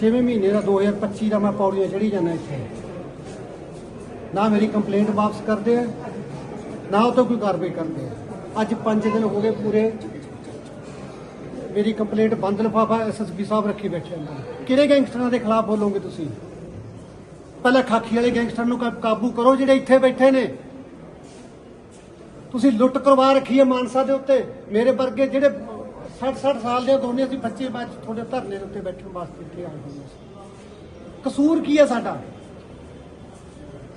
ਛੇਵੇਂ ਮਹੀਨੇ ਦਾ 2025 ਦਾ ਮੈਂ ਪੌੜੀਆਂ ਚੜੀ ਜਾਂਦਾ ਇੱਥੇ। ਨਾ ਮੇਰੀ ਕੰਪਲੇਂਟ ਵਾਪਸ ਕਰਦੇ ਆ, ਨਾ ਉਹ ਤੋਂ ਕੋਈ ਕਾਰਵਾਈ ਕਰਦੇ ਆ। ਅੱਜ 5 ਦਿਨ ਹੋ ਗਏ ਪੂਰੇ। ਮੇਰੀ ਕੰਪਲੇਂਟ ਬੰਦ ਲਿਫਾਫਾ ਐਸਐਸਪੀ ਸਾਹਿਬ ਰੱਖੀ ਬੈਠੇ ਅੰਦਰ ਕਿਹੜੇ ਗੈਂਗਸਟਰਾਂ ਦੇ ਖਿਲਾਫ ਬੋਲੋਗੇ ਤੁਸੀਂ? ਪਹਿਲਾਂ ਖਾਖੀ ਵਾਲੇ ਗੈਂਗਸਟਰ ਨੂੰ ਕਾ- ਕਾਬੂ ਕਰੋ ਜਿਹੜੇ ਇੱਥੇ ਬੈਠੇ ਨੇ। ਤੁਸੀਂ ਲੁੱਟ ਕਰਵਾ ਰੱਖੀ ਹੈ ਮਾਨਸਾ ਦੇ ਉੱਤੇ। ਮੇਰੇ ਵਰਗੇ ਜਿਹੜੇ 60 60 ਸਾਲ ਦੇ ਦੋਨੇ ਅਸੀਂ ਬੱਚੇ ਬਾਅਦ ਤੁਹਾਡੇ ਧਰਨੇ ਦੇ ਉੱਤੇ ਬੈਠਣ ਵਾਸਤੇ ਇੱਥੇ ਆਏ ਹੋਏ ਸੀ ਕਸੂਰ ਕੀ ਹੈ ਸਾਡਾ?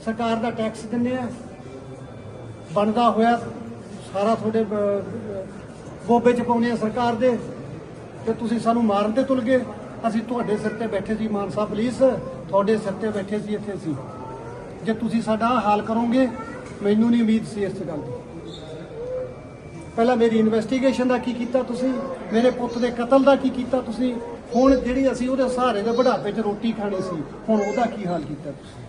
ਸਰਕਾਰ ਦਾ ਟੈਕਸ ਦਿੰਦੇ ਆ। ਬਣਦਾ ਹੋਇਆ ਸਾਰਾ ਤੁਹਾਡੇ ਗੋਬੇ ਚ ਪਾਉਂਦੇ ਆ ਸਰਕਾਰ ਦੇ। ਤੇ ਤੁਸੀਂ ਸਾਨੂੰ ਮਾਰਨ ਤੇ ਤੁਲ ਗਏ। ਅਸੀਂ ਤੁਹਾਡੇ ਸਿਰ ਤੇ ਬੈਠੇ ਸੀ ਮਾਨਸਾ ਪੁਲਿਸ। ਤੁਹਾਡੇ ਸਿਰ ਤੇ ਬੈਠੇ ਸੀ ਇੱਥੇ ਸੀ ਜੇ ਤੁਸੀਂ ਸਾਡਾ ਹਾਲ ਕਰੋਗੇ, ਮੈਨੂੰ ਨਹੀਂ ਉਮੀਦ ਸੀ ਇਸ ਗੱਲ ਦੀ। ਪਹਿਲਾਂ ਮੇਰੀ ਇਨਵੈਸਟੀਗੇਸ਼ਨ ਦਾ ਕੀ ਕੀਤਾ ਤੁਸੀਂ? ਮੇਰੇ ਪੁੱਤ ਦੇ ਕਤਲ ਦਾ ਕੀ ਕੀਤਾ ਤੁਸੀਂ? ਹੁਣ ਜਿਹੜੀ ਅਸੀਂ ਉਹਦੇ ਸਹਾਰੇ ਦੇ ਬੁਢਾਪੇ 'ਚ ਰੋਟੀ ਖਾਣੀ ਸੀ, ਹੁਣ ਉਹਦਾ ਕੀ ਹਾਲ ਕੀਤਾ ਤੁਸੀਂ?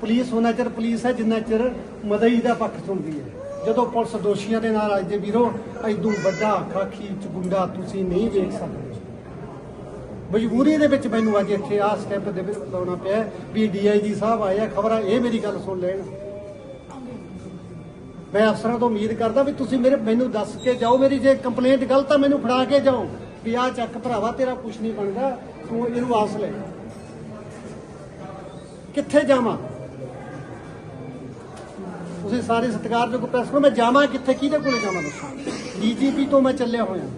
ਪੁਲਿਸ ਉਹਨਾਂ ਚਿਰ ਪੁਲਿਸ ਹੈ ਜਿੰਨਾ ਚਿਰ ਮਦਈ ਦਾ ਪੱਖ ਸੁਣਦੀ ਹੈ। ਜਦੋਂ ਪੁਲਿਸ ਦੋਸ਼ੀਆਂ ਦੇ ਨਾਲ ਅੱਜ ਦੇ ਵੀਰੋ ਐਦੂ ਵੱਡਾ ਖਾਖੀ ਚ ਤੁਸੀਂ ਨਹੀਂ ਵੇਖ ਸਕਦੇ। ਮਜਬੂਰੀ ਦੇ ਵਿੱਚ ਮੈਨੂੰ ਅੱਜ ਇੱਥੇ ਆਹ ਸਟੈਪ ਦੇ ਵਿੱਚ ਲਾਉਣਾ ਪਿਆ ਵੀ ਡੀਆਈਜੀ ਸਾਹਿਬ ਆਇਆ ਖਬਰਾਂ ਇਹ ਮੇਰੀ ਗੱਲ ਸੁਣ ਲੈਣ। ਮੈਂ ਅਫਸਰਾਂ ਤੋਂ ਉਮੀਦ ਕਰਦਾ ਵੀ ਤੁਸੀਂ ਮੇਰੇ ਮੈਨੂੰ ਦੱਸ ਕੇ ਜਾਓ। ਮੇਰੀ ਜੇ ਕੰਪਲੇਂਟ ਗਲਤ ਆ, ਮੈਨੂੰ ਫੜਾ ਕੇ ਜਾਓ। ਵੀ ਆਹ ਚੱਕ ਭਰਾਵਾ, ਤੇਰਾ ਕੁਝ ਨਹੀਂ ਬਣਦਾ। ਤੂੰ ਇਹਨੂੰ ਵਾਪਸ ਲੈ। ਕਿੱਥੇ ਜਾਵਾਂ? ਤੁਸੀਂ ਸਾਰੇ ਸਤਿਕਾਰਯੋਗ ਪ੍ਰੈਸ ਨੂੰ ਮੈਂ ਜਾਵਾਂ ਕਿੱਥੇ? ਕਿਹਦੇ ਕੋਲੇ ਜਾਵਾਂ ਦੱਸੋ? ਡੀਜੀਪੀ ਤੋਂ ਮੈਂ ਚੱਲਿਆ ਹੋਇਆ।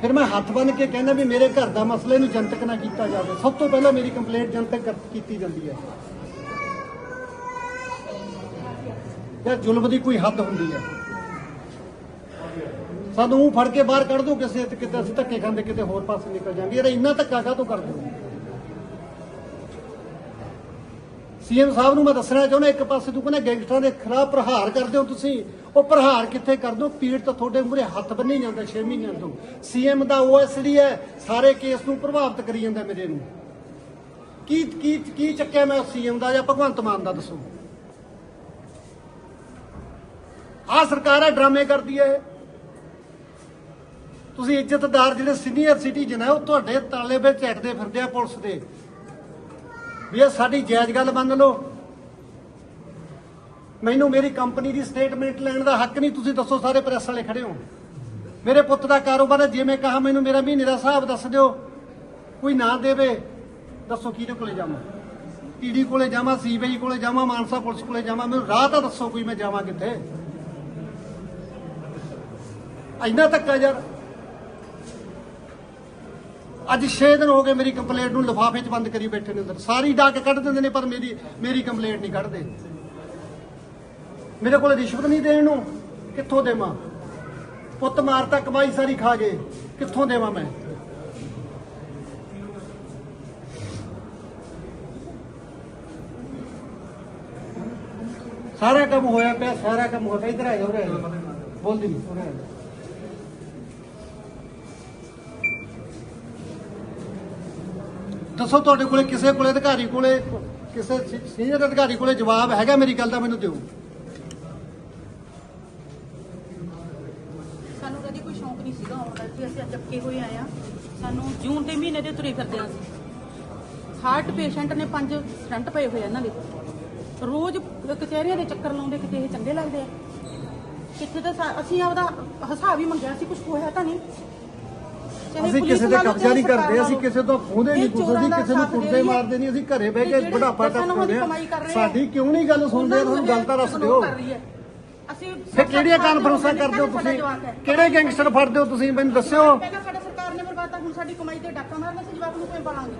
ਫਿਰ ਮੈਂ ਹੱਥ ਬੰਨ ਕੇ ਕਹਿੰਦਾ ਵੀ ਮੇਰੇ ਘਰ ਦਾ ਮਸਲੇ ਨੂੰ ਜਨਤਕ ਨਾ ਕੀਤਾ ਜਾਵੇ। ਸਭ ਤੋਂ ਪਹਿਲਾਂ ਮੇਰੀ ਕੰਪਲੇਂਟ ਜਨਤਕ ਕੀਤੀ ਜਾਂਦੀ ਹੈ। ਯਾਰ ਜ਼ੁਲਮ ਦੀ ਕੋਈ ਹੱਦ ਹੁੰਦੀ ਹੈ। ਸਾਨੂੰ ਫੜ ਕੇ ਬਾਹਰ ਕੱਢ ਦੋ, ਕਿਸੇ ਤੇ ਕਿਤੇ ਅਸੀਂ ਧੱਕੇ ਖਾਂਦੇ, ਕਿਤੇ ਹੋਰ ਪਾਸੇ ਨਿਕਲ ਜਾਂਗੇ। ਯਾਰ ਇੰਨਾ ਧੱਕਾ ਕਾਹ ਕਾਹਤੋਂ ਕਰਦੇ ਹੋ? ਸੀਐਮ ਸਾਹਿਬ ਨੂੰ ਮੈਂ ਦੱਸਣਾ ਚਾਹੁੰਦਾ, ਇੱਕ ਪਾਸੇ ਤੂੰ ਕਹਿੰਦਾ ਗੈਂਗਸਟਰਾਂ ਦੇ ਖਿਲਾਫ ਪ੍ਰਹਾਰ ਕਰਦੇ ਹੋ ਤੁਸੀਂ, ਉਹ ਪ੍ਰਹਾਰ ਕਿੱਥੇ ਕਰਦੇ ਹੋ? ਪੀੜ ਤਾਂ ਤੁਹਾਡੇ ਮੂਹਰੇ ਹੱਥ ਬੰਨੀ ਜਾਂਦਾ 6 ਮਹੀਨਿਆਂ ਤੋਂ। ਸੀਐਮ ਦਾ ਓਐਸਡੀ ਹੈ, ਸਾਰੇ ਕੇਸ ਨੂੰ ਪ੍ਰਭਾਵਿਤ ਕਰੀ ਜਾਂਦਾ ਮੇਰੇ ਨੂੰ ਕੀ ਕੀ ਕੀ ਚੱਕਿਆ ਮੈਂ ਸੀਐਮ ਦਾ ਜਾਂ ਭਗਵੰਤ ਮਾਨ ਦਾ ਦੱਸੋ? ਆ ਸਰਕਾਰ ਹੈ, ਡਰਾਮੇ ਕਰਦੀ ਹੈ ਤੁਸੀਂ ਇੱਜ਼ਤਦਾਰ ਜਿਹੜੇ ਸੀਨੀਅਰ ਸਿਟੀਜ਼ਨ ਹੈ, ਉਹ ਤੁਹਾਡੇ ਤਾਲੇ ਵਿੱਚ ਝੱਟਦੇ ਫਿਰਦੇ ਆ ਪੁਲਿਸ ਦੇ। ਵੀ ਇਹ ਸਾਡੀ ਜਾਇਜ਼ ਗੱਲ ਮੰਨ ਲਓ। ਮੈਨੂੰ ਮੇਰੀ ਕੰਪਨੀ ਦੀ ਸਟੇਟਮੈਂਟ ਲੈਣ ਦਾ ਹੱਕ ਨਹੀਂ, ਤੁਸੀਂ ਦੱਸੋ ਸਾਰੇ ਪ੍ਰੈਸ ਵਾਲੇ ਖੜੇ ਹੋ। ਮੇਰੇ ਪੁੱਤ ਦਾ ਕਾਰੋਬਾਰ ਹੈ, ਜਿਵੇਂ ਕਹਾ ਮੈਨੂੰ, ਮੇਰਾ ਮਹੀਨੇ ਦਾ ਹਿਸਾਬ ਦੱਸ ਦਿਓ। ਕੋਈ ਨਾ ਦੇਵੇ, ਦੱਸੋ ਕਿਹਦੇ ਕੋਲੇ ਜਾਵਾਂ? ਈਡੀ ਕੋਲੇ ਜਾਵਾਂ, ਸੀਬੀਆਈ ਕੋਲੇ ਜਾਵਾਂ, ਮਾਨਸਾ ਪੁਲਿਸ ਕੋਲੇ ਜਾਵਾਂ, ਮੈਨੂੰ ਰਾਹ ਤਾਂ ਦੱਸੋ ਕੋਈ ਮੈਂ ਜਾਵਾਂ ਕਿੱਥੇ? ਇੰਨਾ ਧੱਕਾ ਯਾਰ। ਅੱਜ 6 ਦਿਨ ਹੋ ਗਏ ਮੇਰੀ ਕੰਪਲੇਂਟ ਨੂੰ ਲਿਫਾਫੇ 'ਚ ਬੰਦ ਕਰੀ ਬੈਠੇ ਨੇ ਅੰਦਰ। ਸਾਰੀ ਡਾਕ ਕੱਢ ਦਿੰਦੇ ਨੇ, ਪਰ ਮੇਰੀ ਮੇਰੀ ਕੰਪਲੇਂਟ ਨਹੀਂ ਕੱਢਦੇ। ਮੇਰੇ ਕੋਲ ਰਿਸ਼ਵਤ ਨਹੀਂ ਦੇਣ ਨੂੰ। ਕਿੱਥੋਂ ਦੇਵਾਂ? ਪੁੱਤ ਮਾਰਤਾ ਕਮਾਈ ਸਾਰੀ ਖਾ ਗਏ। ਕਿੱਥੋਂ ਦੇਵਾਂ ਮੈਂ? ਸਾਰਾ ਕੰਮ ਹੋਇਆ ਪਿਆ, ਸਾਰਾ ਕੰਮ ਹੋਇਆ ਪਿਆ। ਇਧਰ ਆ ਜਾ, ਉਰੇ ਬੋਲਦੀ ਨਹੀਂ ਉਰੇ ਆ ਜਾ। ਦੱਸੋ ਤੁਹਾਡੇ ਕੋਲੇ ਕਿਸੇ ਕੋਲੇ ਅਧਿਕਾਰੀ ਕੋਲੇ, ਕਿਸੇ ਸੀਨੀਅਰ ਅਧਿਕਾਰੀ ਕੋਲੇ ਜਵਾਬ ਹੈਗਾ ਮੇਰੀ ਗੱਲ ਦਾ ਮੈਨੂੰ ਦਿਓ। ਸਾਨੂੰ ਕਦੀ ਕੋਈ ਸ਼ੌਂਕ ਨਹੀਂ ਸੀਗਾ ਆਉਣ ਦਾ ਕਿ ਅਸੀਂ ਅੱਜ ਅੱਕੇ ਹੋਏ ਆਏ ਆ ਸਾਨੂੰ ਜੂਨ ਦੇ ਮਹੀਨੇ ਦੇ ਤੁਰੇ ਫਿਰਦੇ ਆ ਅਸੀਂ। ਹਾਰਟ ਪੇਸ਼ੈਂਟ ਨੇ ਪੰਜ ਸਟੰਟ ਪਏ ਹੋਏ ਇਹਨਾਂ ਦੇ। ਰੋਜ਼ ਕਚਹਿਰੀਆਂ ਦੇ ਚੱਕਰ ਲਾਉਂਦੇ, ਕਿਤੇ ਇਹ ਚੰਗੇ ਲੱਗਦੇ ਆ। ਕਿੱਥੇ ਤਾਂ ਅਸੀਂ ਆਪਦਾ ਹਿਸਾਬ ਹੀ ਮੰਗਿਆ ਸੀ ਕੁਝ ਹੋਇਆ ਤਾਂ ਨਹੀਂ। ਅਸੀਂ ਕਿਸੇ ਲਓ, ਕਬਜ਼ਾ ਨਹੀਂ ਕਰਦੇ ਅਸੀਂ ਕਿਸੇ ਤੋਂ ਖੋਦੇ ਨਹੀਂ ਚੋਰਾਂ ਅਸੀਂ ਦਾ ਕਿਸੇ ਨੂੰ ਕੁੱਟਦੇ ਦੇ ਹੈ। ਮਾਰਦੇ ਨਹੀਂ ਅਸੀਂ ਘਰੇ ਬਹਿ ਕੇ ਬੁਢਾਪਾ ਦੀ ਕਰ ਆ। ਸਾਡੀ ਕਿਉਂ ਨਹੀਂ ਗੱਲ ਸੁਣਦੇ? ਤੁਹਾਨੂੰ ਗੱਲ ਤਾਂ ਦੱਸ ਦਿਓ। ਹੈ। ਅਸੀਂ ਫਿਰ ਕਿਹੜੀਆਂ ਕਾਨਫਰੰਸਾਂ ਕਰਦੇ ਹੋ ਤੁਸੀਂ? ਕਿਹੜੇ ਗੈਂਗਸਟਰ ਫੜਦੇ ਹੋ ਤੁਸੀਂ? ਮੈਨੂੰ ਦੱਸਿਓ। ਪਹਿਲਾਂ ਸਾਡਾ ਸਰਕਾਰ ਨੇ ਬਰਬਾਦਾ ਹੁਣ ਸਾਡੀ ਕਮਾਈ ਤੇ ਡਾਕਾ ਮਾਰਨਾ ਸੀ ਜਵਾਬ ਨੂੰ ਕਿਵੇਂ ਪਾਲਾਂਗੇ?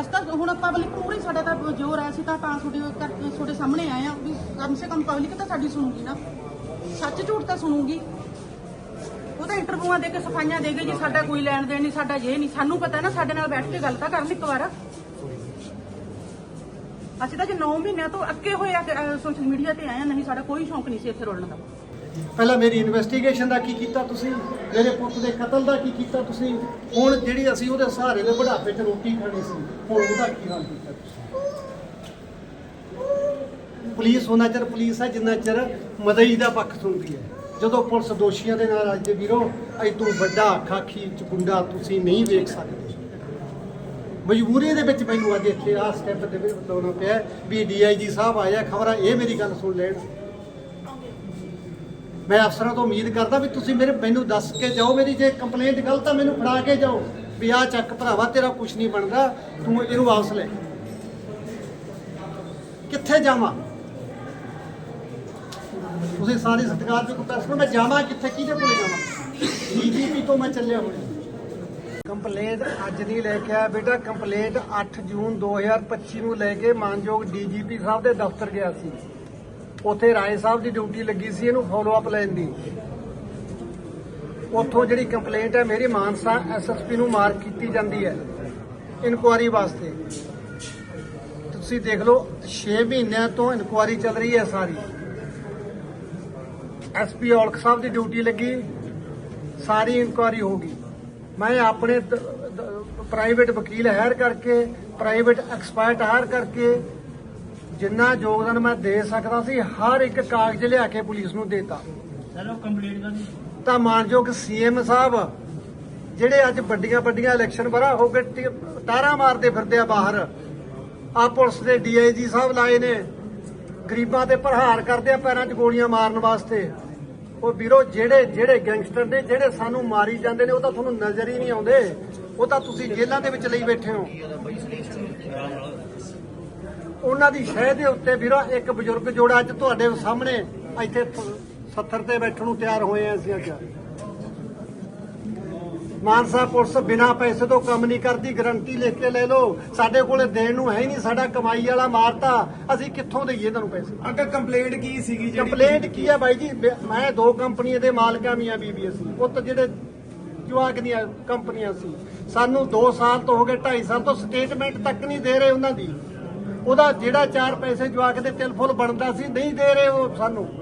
ਅਸ ਤਾਂ ਹੁਣ ਪਬਲਿਕ ਪੂਰੀ ਸਾਡਾ ਤਾਂ ਜ਼ੋਰ ਆ ਸੀ ਤਾਂ ਤਾਂ ਤੁਹਾਡੇ ਤੁਹਾਡੇ ਸਾਹਮਣੇ ਆਏ ਆ ਵੀ ਕਮ ਸੇ ਕਮ ਪਬਲਿਕ ਤਾਂ ਸਾਡੀ ਸੁਣੂਗੀ ਨਾ। ਸੱਚ ਝੂਠ ਤਾਂ ਸੁਣੂਗੀ। ਉਹ ਤਾਂ ਇੰਟਰਵਿਊਆਂ ਦੇ ਕੇ ਸਫਾਈਆਂ ਦੇ ਗਏ ਜੀ ਸਾਡਾ ਕੋਈ ਲੈਣ ਦੇਣ ਨਹੀਂ, ਸਾਡਾ ਇਹ ਨਹੀਂ। ਸਾਨੂੰ ਪਤਾ ਨਾ, ਸਾਡੇ ਨਾਲ ਬੈਠ ਕੇ ਗੱਲ ਤਾਂ ਕਰ ਇੱਕ ਵਾਰ। ਅਸੀਂ ਤਾਂ ਜੇ 9 ਮਹੀਨਿਆਂ ਤੋਂ ਅੱਕੇ ਹੋਏ ਆ ਸੋਸ਼ਲ ਮੀਡੀਆ ਤੇ ਆਏ ਨਹੀਂ, ਸਾਡਾ ਕੋਈ ਸ਼ੌਂਕ ਨਹੀਂ ਸੀ ਇੱਥੇ ਰੋਲਣ ਦਾ। ਪਹਿਲਾਂ ਮੇਰੀ ਇਨਵੈਸਟੀਗੇਸ਼ਨ ਦਾ ਕੀ ਕੀਤਾ ਤੁਸੀਂ? ਮੇਰੇ ਪੁੱਤ ਦੇ ਕਤਲ ਦਾ ਕੀ ਕੀਤਾ ਤੁਸੀਂ? ਹੁਣ ਜਿਹੜੀ ਅਸੀਂ ਉਹਦੇ ਸਹਾਰੇ ਦੇ ਬੁਢਾਪੇ 'ਚ ਰੋਟੀ ਖਾਣੀ ਸੀ, ਹੁਣ ਉਹਦਾ ਕੀ ਹਾਲ ਕੀਤਾ ਤੁਸੀਂ? ਪੁਲਿਸ ਉਹਨਾਂ ਚਿਰ ਪੁਲਿਸ ਹੈ ਜਿੰਨਾ ਚਿਰ ਮਦਈ ਦਾ ਪੱਖ ਸੁਣਦੀ ਹੈ। ਜਦੋਂ ਪੁਲਿਸ ਦੋਸ਼ੀਆਂ ਦੇ ਨਾਲ ਅੱਜ ਦੇ ਵੀਰੋ ਅੱਜ ਤੋਂ ਵੱਡਾ ਖਾਖੀ ਚ ਤੁਸੀਂ ਨਹੀਂ ਵੇਖ ਸਕਦੇ। ਮਜਬੂਰੀ ਦੇ ਵਿੱਚ ਮੈਨੂੰ ਅੱਜ ਇੱਥੇ ਆਹ ਸਟੈਪ ਦੇ ਵਿੱਚ ਬਤਾਉਣਾ ਪਿਆ ਵੀ ਡੀਆਈਜੀ ਸਾਹਿਬ ਆਇਆ ਖਬਰਾਂ ਇਹ ਮੇਰੀ ਗੱਲ ਸੁਣ ਲੈਣ। ਮੈਂ ਅਫਸਰਾਂ ਤੋਂ ਉਮੀਦ ਕਰਦਾ ਵੀ ਤੁਸੀਂ ਮੇਰੇ ਮੈਨੂੰ ਦੱਸ ਕੇ ਜਾਓ, ਮੇਰੀ ਜੇ ਕੰਪਲੇਂਟ ਗਲਤ ਆ, ਮੈਨੂੰ ਫੜਾ ਕੇ ਜਾਓ। ਵੀ ਆ ਚੱਕ ਭਰਾਵਾ, ਤੇਰਾ ਕੁਝ ਨਹੀਂ ਬਣਦਾ, ਤੂੰ ਇਹਨੂੰ ਵਾਪਸ ਲੈ। ਕਿੱਥੇ ਜਾਵਾਂ? ਤੁਸੀਂ ਸਾਰੇ ਸਤਿਕਾਰ ਦੇ ਕੁੱਤਾ ਮੈਂ ਜਾਵਾਂ ਕਿੱਥੇ? ਕਿਹਦੇ ਕੋਲੇ ਜਾਵਾਂ? ਡੀਜੀਪੀ ਤੋਂ ਮੈਂ ਚੱਲਿਆ ਹੋਇਆ। ਕੰਪਲੇਂਟ ਅੱਜ ਨਹੀਂ ਲੈ ਕੇ ਆਇਆ ਬੇਟਾ, ਕੰਪਲੇਂਟ 8 ਜੂਨ 2025 ਨੂੰ ਲੈ ਕੇ ਮਾਨਯੋਗ ਡੀਜੀਪੀ ਸਾਹਿਬ ਦੇ ਦਫ਼ਤਰ ਗਿਆ ਸੀ। ਉੱਥੇ ਰਾਏ ਸਾਹਿਬ ਦੀ ਡਿਊਟੀ ਲੱਗੀ ਸੀ ਇਹਨੂੰ ਫੋਲੋ ਅਪ ਲੈਣ ਦੀ। ਉੱਥੋਂ ਜਿਹੜੀ ਕੰਪਲੇਂਟ ਹੈ, ਮੇਰੀ ਮਾਨਸਾ ਐਸਐਸਪੀ ਨੂੰ ਮਾਰਕ ਕੀਤੀ ਜਾਂਦੀ ਹੈ ਇਨਕੁਆਰੀ ਵਾਸਤੇ। ਤੁਸੀਂ ਦੇਖ ਲਓ 6 ਮਹੀਨਿਆਂ ਤੋਂ ਇਨਕੁਆਰੀ ਚੱਲ ਰਹੀ ਹੈ ਸਾਰੀ। ਐਸਪੀ ਔਲਖ ਸਾਹਿਬ ਦੀ ਡਿਊਟੀ ਲੱਗੀ ਸਾਰੀ ਇਨਕੁਆਰੀ ਹੋਗੀ ਮੈਂ ਆਪਣੇ ਪ੍ਰਾਈਵੇਟ ਵਕੀਲ ਹਾਇਰ ਕਰਕੇ ਪ੍ਰਾਈਵੇਟ ਐਕਸਪਰਟ ਹਾਇਰ ਕਰਕੇ ਜਿੰਨਾ ਯੋਗਦਾਨ ਮੈਂ ਦੇ ਸਕਦਾ ਸੀ ਹਰ ਇੱਕ ਕਾਗਜ਼ ਲਿਆ ਕੇ ਪੁਲਿਸ ਨੂੰ ਦੇਤਾ। ਚਲੋ ਕੰਪਲੀਟ ਕਰ। ਤਾਂ ਮਾਨਯੋਗ ਸੀਐਮ ਸਾਹਿਬ ਜਿਹੜੇ ਅੱਜ ਵੱਡੀਆਂ ਵੱਡੀਆਂ ਇਲੈਕਸ਼ਨ ਬਰਾ ਹੋ ਕੇ ਟਾਰਾਂ ਮਾਰਦੇ ਫਿਰਦੇ ਆ ਬਾਹਰ। ਆ ਪੁਲਿਸ ਦੇ ਡੀਆਈਜੀ ਸਾਹਿਬ ਲਾਏ ਨੇ। ਗਰੀਬਾਂ ਤੇ ਪ੍ਰਹਾਰ ਕਰਦੇ ਆ ਪੈਰਾਂ 'ਚ ਗੋਲੀਆਂ ਮਾਰਨ ਵਾਸਤੇ। ਉਹ ਵੀਰੋ, ਜਿਹੜੇ ਜਿਹੜੇ ਗੈਂਗਸਟਰ ਨੇ, ਜਿਹੜੇ ਸਾਨੂੰ ਮਾਰੀ ਜਾਂਦੇ ਨੇ, ਉਹ ਤਾਂ ਤੁਹਾਨੂੰ ਨਜ਼ਰ ਹੀ ਨਹੀਂ ਆਉਂਦੇ। ਉਹ ਤਾਂ ਤੁਸੀਂ ਜੇਲ੍ਹਾਂ ਦੇ ਵਿੱਚ ਲਈ ਬੈਠੇ ਹੋ। ਉਹਨਾਂ ਦੀ ਸ਼ਹਿ ਦੇ ਉੱਤੇ ਵੀਰੋ, ਇੱਕ ਬਜ਼ੁਰਗ ਜੋੜਾ ਅੱਜ ਤੁਹਾਡੇ ਸਾਹਮਣੇ ਇੱਥੇ 70 ਤੇ ਬੈਠਣ ਨੂੰ ਤਿਆਰ ਹੋਏ ਆ ਅਸੀਂ ਅੱਜ। ਮਾਨਸਾ ਪੁਲਿਸ ਬਿਨਾ ਪੈਸੇ ਤੋਂ ਕੰਮ ਨਹੀਂ ਕਰਦੀ ਗਰੰਟੀ ਲਿਖ ਕੇ ਲੈ ਲਓ। ਸਾਡੇ ਕੋਲੇ ਦੇਣ ਨੂੰ ਹੈ ਹੀ ਨਹੀਂ ਸਾਡਾ ਕਮਾਈ ਵਾਲਾ ਮਾਰਤਾ। ਅਸੀਂ ਕਿੱਥੋਂ ਦੇਈਏ ਤੁਹਾਨੂੰ ਪੈਸੇ? ਅੰਕਲ ਕੰਪਲੇਂਟ ਕੀ ਸੀਗੀ ਜਿਹੜੀ? ਕੰਪਲੇਂਟ ਕੀ ਹੈ ਬਾਈ ਜੀ? ਮੈਂ- ਦੋ ਕੰਪਨੀਆਂ ਦੇ ਮਾਲਕਾਂ ਮੀਆਂ ਬੀਬੀ ਅਸੀਂ ਪੁੱਤ ਜਿਹੜੇ ਜਵਾਕ ਦੀਆਂ ਕੰਪਨੀਆਂ ਸੀ। ਸਾਨੂੰ 2 ਸਾਲ ਤੋਂ ਹੋ ਗਏ 2.5 ਸਾਲ ਤੋਂ ਸਟੇਟਮੈਂਟ ਤੱਕ ਨਹੀਂ ਦੇ ਰਹੇ ਉਹਨਾਂ ਦੀ। ਉਹਦਾ ਜਿਹੜਾ ਚਾਰ ਪੈਸੇ ਜਵਾਕ ਦੇ ਤਿਲ ਫੁੱਲ ਬਣਦਾ ਸੀ ਨਹੀਂ ਦੇ ਰਹੇ ਉਹ ਸਾਨੂੰ।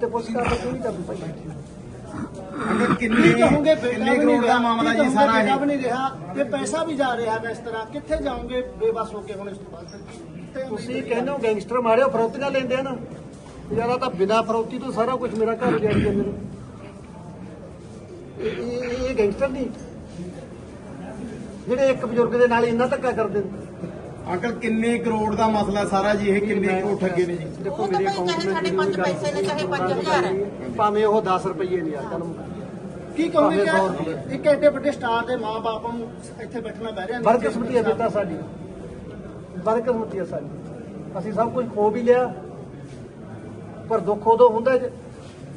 ਤੇ ਪੁਲਿਸ ਦਾ ਕੋਈ ਨਹੀਂ ਕਰਦੀ ਭਾਈ ਅੰਕਲ ਕਿੰਨੇ ਕਹੋਗੇ ਬੇਟਾ ਕਿੰਨੇ ਵੀ ਨਹੀਂ ਕਰੋੜ ਦਾ ਰਿਹਾ ਮਾਮਲਾ ਕੀ ਜੀ ਕਹੋਗੇ ਸਾਰਾ ਬੇਟਾ ਇਹ ਵੀ ਨਹੀਂ ਰਿਹਾ। ਤੇ ਪੈਸਾ ਵੀ ਜਾ ਰਿਹਾ ਹੈ ਇਸ ਤਰ੍ਹਾਂ ਕਿੱਥੇ ਜਾਓਗੇ ਬੇਬਸ ਹੋ ਕੇ ਹੁਣ ਇਸ ਤੋਂ ਬਾਅਦ? ਤੇ ਤੁਸੀਂ ਕਹਿੰਦੇ ਹੋ ਗੈਂਗਸਟਰ ਮਾਰਿਓ ਫਰੌਤੀਆਂ ਲੈਂਦੇ ਆ ਨਾ। ਯਾਰਾ ਤਾਂ ਬਿਨਾ ਫਰੌਤੀ ਤੋਂ ਸਾਰਾ ਕੁਝ ਮੇਰਾ ਘਰ ਜਾਈ ਜਾਂਦੇ ਨੇ ਇਹ- ਇਹ ਇਹ ਗੈਂਗਸਟਰ ਨਹੀਂ। ਜਿਹੜੇ ਇੱਕ ਬਜ਼ੁਰਗ ਦੇ ਨਾਲ ਇੰਨਾ ਧੱਕਾ ਕਰਦੇ ਨੇ। ਅੰਕਲ ਕਿੰਨੇ ਕਰੋੜ ਦਾ ਮਸਲਾ ਸਾਰਾ ਜੀ? ਇਹ ਕਿੰਨੇ ਕਰੋੜ ਠੱਗੇ ਨੇ? ਜੀ ਦੇਖੋ ਮੇਰੇ ਭਾਈ ਚਾਹੇ ਸਾਡੇ ਅਕਾਊਂਟ ਪੰਜ ਪੈਸੇ ਨੇ ਚਾਹੇ 5000 ਹੈ। ਭਾਵੇਂ ਉਹ 10 ਰੁਪਏ ਨਹੀਂ ਆ ਕੱਲ ਕੀ। ਕਹੋਗੇ। ਕਿ ਇੱਕ ਐਡੇ ਵੱਡੇ ਸਟਾਰ ਦੇ ਮਾਪੇ ਨੂੰ ਇੱਥੇ ਬੈਠਣਾ ਬਹਿ ਰਿਹਾ ਬਦਕਿਸਮਤੀ ਹੈ ਬੇਟਾ ਸਾਡੀ। ਬਦਕਿਸਮਤੀ ਹੈ ਸਾਡੀ। ਅਸੀਂ ਸਭ ਕੁਝ ਖੋ ਵੀ ਲਿਆ ਪਰ ਦੁੱਖ ਉਦੋਂ ਹੁੰਦਾ ਜ-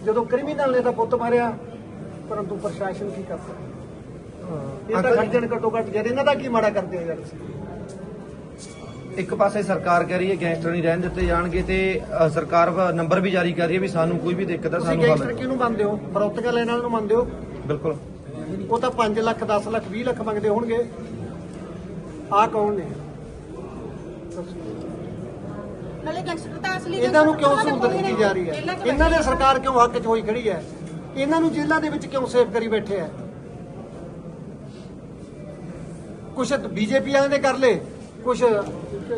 ਜਦੋਂ ਕ੍ਰਿਮੀਨਲ ਨੇ ਤਾਂ ਪੁੱਤ ਮਾਰਿਆ ਪਰੰਤੂ ਪ੍ਰਸ਼ਾਸਨ ਕੀ ਕਰਦਾ ਇਹ ਤਾਂ ਖਰਚਣ ਘੱਟੋ ਘੱਟ ਯਾਰ ਇਹਨਾਂ ਦਾ ਕੀ ਮਾੜਾ ਕਰਦੇ ਆ ਯਾਰ ਇੱਕ ਪਾਸੇ ਸਰਕਾਰ ਕਹਿ ਰਹੀ ਹੈ ਗੈਂਗਸਟਰ ਨਹੀਂ ਰਹਿਣ ਦਿੱਤੇ ਜਾਣਗੇ ਤੇ ਅ, ਸਰਕਾਰ ਵਾ- ਨੰਬਰ ਵੀ ਜਾਰੀ ਕਰ ਰਹੀ ਹੈ ਵੀ ਸਾਨੂੰ ਕੋਈ ਵੀ ਦਿੱਕਤ ਹੈ ਤੁਸੀਂ ਸਾਨੂੰ ਗੈਂਗਸਟਰ ਹੱਲ ਕਿਹਨੂੰ ਮੰਨਦੇ ਹੋ? ਲੈਣ ਵਾਲ ਨੂੰ ਮੰਨਦੇ ਹੋ? ਬਿਲਕੁਲ। ਉਹ ਤਾਂ 5 ਲੱਖ 10 ਲੱਖ 20 ਲੱਖ ਮੰਗਦੇ ਹੋਣਗੇ। ਆਹ ਕੌਣ ਨੇ? ਨਾਲੇ ਗੈਂਗਸਟਰ ਤਾਂ ਅਸਲੀ ਇਹਨਾਂ ਨੂੰ ਕਿਉਂ ਗੈਂਗਸਟਰ ਸਹੂਲਤ ਦਿੱਤੀ ਜਾ ਰਹੀ ਹੈ? ਇਹਨਾਂ ਦੇ ਬੈਠੇ ਸਰਕਾਰ ਕਿਉਂ ਹੱਕ 'ਚ ਹੋਈ ਖੜੀ ਹੈ? ਇਹਨਾਂ ਨੂੰ ਜੇਲ੍ਹਾਂ ਦੇ ਵਿੱਚ ਕਿਉਂ ਸੇਵ ਕਰੀ ਬੈਠੇ ਹੈ? ਕੁਛ ਬੀਜੇਪੀ ਵਾਲਿਆਂ ਨੇ ਕਰ ਲੇ ਕੁਛ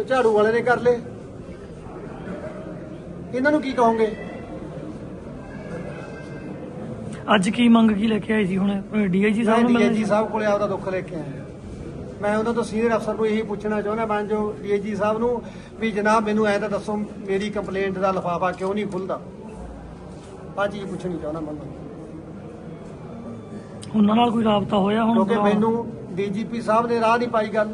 ਝਾੜੂ ਵਾਲੇ ਨੇ ਕਰ ਲੇ ਇਹਨਾਂ ਨੂੰ ਕੀ ਕਹੋਗੇ? ਅੱਜ ਕੀ ਮੰਗ ਕੀ ਲੈ ਕੇ ਆਏ ਸੀ ਹੁਣ? ਡੀਆਈਜੀ ਸਾਹਿਬ ਨੂੰ ਮਿਲਣਾ ਸਾਹਿਬ ਕੋਲੇ ਆਪਦਾ ਦੁੱਖ ਲੈ ਕੇ ਆਇਆ ਮੈਂ ਉਹਨਾਂ ਤੋਂ ਸੀਨੀਅਰ ਅਫਸਰ ਨੂੰ ਇਹੀ ਪੁੱਛਣਾ ਚਾਹੁੰਦਾ ਮੈਂ ਜੋ ਡੀਏਜੀ ਸਾਹਿਬ ਨੂੰ ਵੀ ਜਨਾਬ ਮੈਨੂੰ ਐਂ ਤਾਂ ਦੱਸੋ ਮੇਰੀ ਕੰਪਲੇਂਟ ਦਾ ਲਿਫਾਫਾ ਕਿਉਂ ਨਹੀਂ ਖੁੱਲਦਾ? ਆਹ ਚੀਜ਼ ਪੁੱਛਣੀ ਚਾਹੁੰਦਾ ਮੈਂ ਤੁਹਾਨੂੰ। ਉਹਨਾਂ ਨਾਲ ਕੋਈ ਰਾਬਤਾ ਹੋਇਆ ਹੁਣ ਕਿਉਂਕਿ ਮੈਨੂੰ ਡੀਜੀਪੀ ਸਾਹਿਬ ਨੇ ਰਾਹ ਨਹੀਂ ਪਾਈ ਗੱਲ।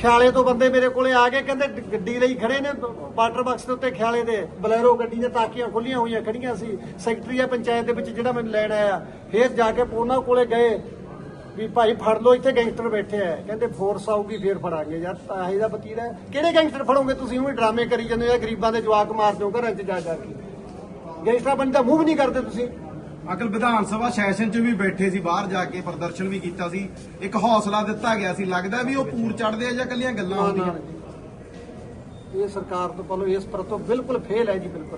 ਖਿਆਲੇ ਤੋਂ ਬੰਦੇ ਮੇਰੇ ਕੋਲੇ ਆ ਗਏ, ਕਹਿੰਦੇ ਗੱਡੀ ਲਈ ਖੜੇ ਨੇ, ਵਾਟਰ ਬਾਕਸ ਦੇ ਉੱਤੇ ਖਿਆਲੇ ਦੇ, ਬਲੈਰੋ ਗੱਡੀ ਦੀਆਂ ਤਾਕੀਆਂ ਖੁੱਲੀਆਂ ਹੋਈਆਂ ਖੜੀਆਂ ਸੀ, ਸੈਕਟਰੀ ਆ ਪੰਚਾਇਤ ਦੇ ਵਿੱਚ ਜਿਹੜਾ ਮੈਨੂੰ ਲੈਣ ਆਇਆ, ਫੇਰ ਜਾ ਕੇ ਉਹਨਾਂ ਕੋਲੇ ਗਏ, ਵੀ ਭਾਈ ਫੜ ਲਓ, ਇੱਥੇ ਗੈਂਗਸਟਰ ਬੈਠੇ ਆ, ਕਹਿੰਦੇ ਫੋਰਸ ਆਊਗੀ, ਫੇਰ ਫੜਾਂਗੇ, ਯਾਰ ਤਾਂ ਇਹਦਾ ਵਤੀਰਾ ਹੈ। ਕਿਹੜੇ ਗੈਂਗਸਟਰ ਫੜੋਗੇ ਤੁਸੀਂ ਉਹ ਡਰਾਮੇ ਕਰੀ ਜਾਂਦੇ ਆ ਗਰੀਬਾਂ ਦੇ ਜਵਾਕ ਮਾਰ ਦਿਓ ਘਰਾਂ 'ਚ ਜਾ ਜਾ ਕੇ ਗੈਂਗਸਟਰਾਂ ਬਣ ਦਾ ਮੂੰਹ ਵੀ ਨਹੀਂ ਕਰਦੇ ਤੁਸੀਂ ਅੰਕਲ ਵਿਧਾਨ ਸਭਾ ਸੈਸ਼ਨ 'ਚ ਵੀ ਬੈਠੇ ਸੀ ਬਾਹਰ ਜਾ ਕੇ ਪ੍ਰਦਰਸ਼ਨ ਵੀ ਕੀਤਾ ਸੀ। ਇੱਕ ਹੌਸਲਾ ਦਿੱਤਾ ਗਿਆ ਸੀ। ਲੱਗਦਾ ਵੀ ਉਹ ਪੂਰ ਚੜਦੇ ਆ ਜਾਂ ਕੱਲੀਆਂ ਗੱਲਾਂ ਹੁੰਦੀਆਂ। ਇਹ ਸਰਕਾਰ ਤੋਂ ਪਹਿਲਾਂ ਇਸ ਪਰ ਤੋਂ ਬਿਲਕੁਲ ਫੇਲ ਹੈ ਜੀ ਬਿਲਕੁਲ।